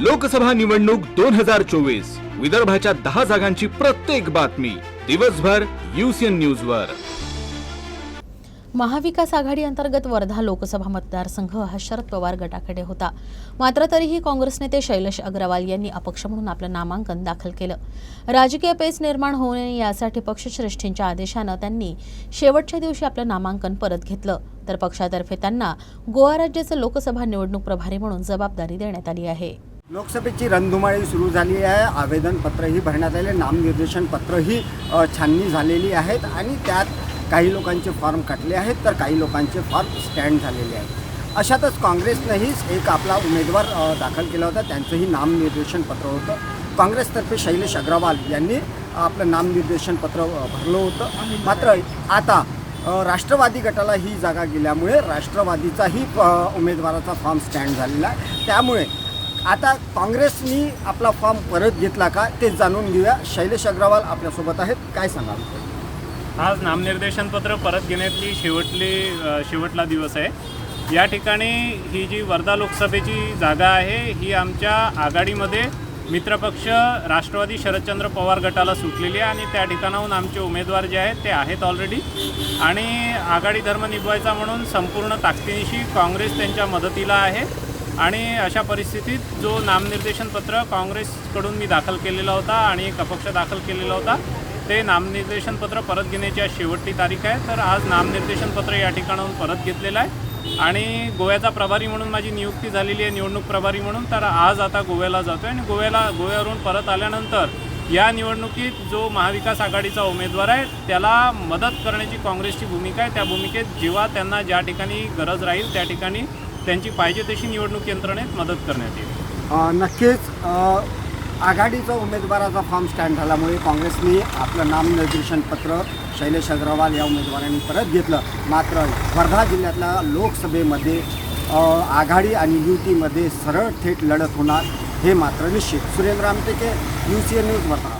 लोकसभा निवडणूक दोन हजार चोवीस. विदर्भाच्या दहा जागांची प्रत्येक बातमी. दिवसभर युसीएन न्यूज वर. महाविकास आघाडी अंतर्गत वर्धा लोकसभा मतदारसंघ हा शरद पवार गटाकडे होता. मात्र तरीही काँग्रेस नेते शैलेश अग्रवाल यांनी अपक्ष म्हणून आपलं नामांकन दाखल केलं. राजकीय पेच निर्माण होऊ नये यासाठी पक्षश्रेष्ठींच्या आदेशानं त्यांनी शेवटच्या दिवशी आपलं नामांकन परत घेतलं. तर पक्षातर्फे त्यांना गोवा राज्याचं लोकसभा निवडणूक प्रभारी म्हणून जबाबदारी देण्यात आली आहे. लोकसभेची रणधुमाळी सुरू झाली आहे. आवेदनपत्रही भरण्यात आले नामनिर्देशन पत्रही छाननी झालेली आहेत आणि त्यात काही लोकांचे फॉर्म कटले आहेत तर काही लोकांचे फॉर्म स्टँड झालेले आहेत. अशातच काँग्रेसनंही एक आपला उमेदवार दाखल केला होता. त्यांचंही नामनिर्देशन पत्र होतं. काँग्रेसतर्फे शैलेश अग्रवाल यांनी आपलं नामनिर्देशन पत्र भरलं होतं. मात्र आता राष्ट्रवादी गटाला ही जागा गेल्यामुळे राष्ट्रवादीचाही उमेदवाराचा फॉर्म स्टँड झालेला आहे. त्यामुळे आता काँग्रेसनी आपला फॉर्म परत घेतला का ते जाणून घेऊया. शैलेश अग्रवाल आपल्यासोबत आहेत. काय सांगाल? आज नामनिर्देशन पत्र परत घेण्यातली शेवटली शेवटला दिवस आहे. या ठिकाणी ही जी वर्धा लोकसभेची जागा आहे ही आमच्या आघाडीमध्ये मित्रपक्ष राष्ट्रवादी शरदचंद्र पवार गटाला सुटलेली आहे आणि त्या ठिकाणाहून आमचे उमेदवार जे आहेत ते आहेत ऑलरेडी आणि आघाडी धर्म निभवायचा म्हणून संपूर्ण ताकदीनिशी काँग्रेस त्यांच्या मदतीला आहे. आणि अशा परिस्थितीत जो नामनिर्देशन पत्र काँग्रेसकडून मी दाखल केलेला होता आणि एक अपक्ष दाखल केलेला होता ते नामनिर्देशन पत्र परत घेण्याची आज शेवटची तारीख आहे. तर आज नामनिर्देशन पत्र या ठिकाणाहून परत घेतलेलं आहे. आणि गोव्याचा प्रभारी म्हणून माझी नियुक्ती झालेली आहे निवडणूक प्रभारी म्हणून. तर आज आता गोव्याला जातो आहे आणि गोव्याला गोव्यावरून परत आल्यानंतर या निवडणुकीत जो महाविकास आघाडीचा उमेदवार आहे त्याला मदत करण्याची काँग्रेसची भूमिका आहे. त्या भूमिकेत जेव्हा त्यांना ज्या ठिकाणी गरज राहील त्या ठिकाणी त्यांची पाहिजे तशी निवडणूक यंत्रणेत मदत करण्यात येईल. नक्कीच आघाडीचा उमेदवाराचा फॉर्म स्टँड झाल्यामुळे काँग्रेसने आपलं नामनिर्देशन पत्र शैलेश अग्रवाल या उमेदवारांनी परत घेतलं. मात्र वर्धा जिल्ह्यातल्या लोकसभेमध्ये आघाडी आणि युतीमध्ये सरळ थेट लढत होणार हे मात्र निश्चित. Surendra आमटेके U C N news Wardha.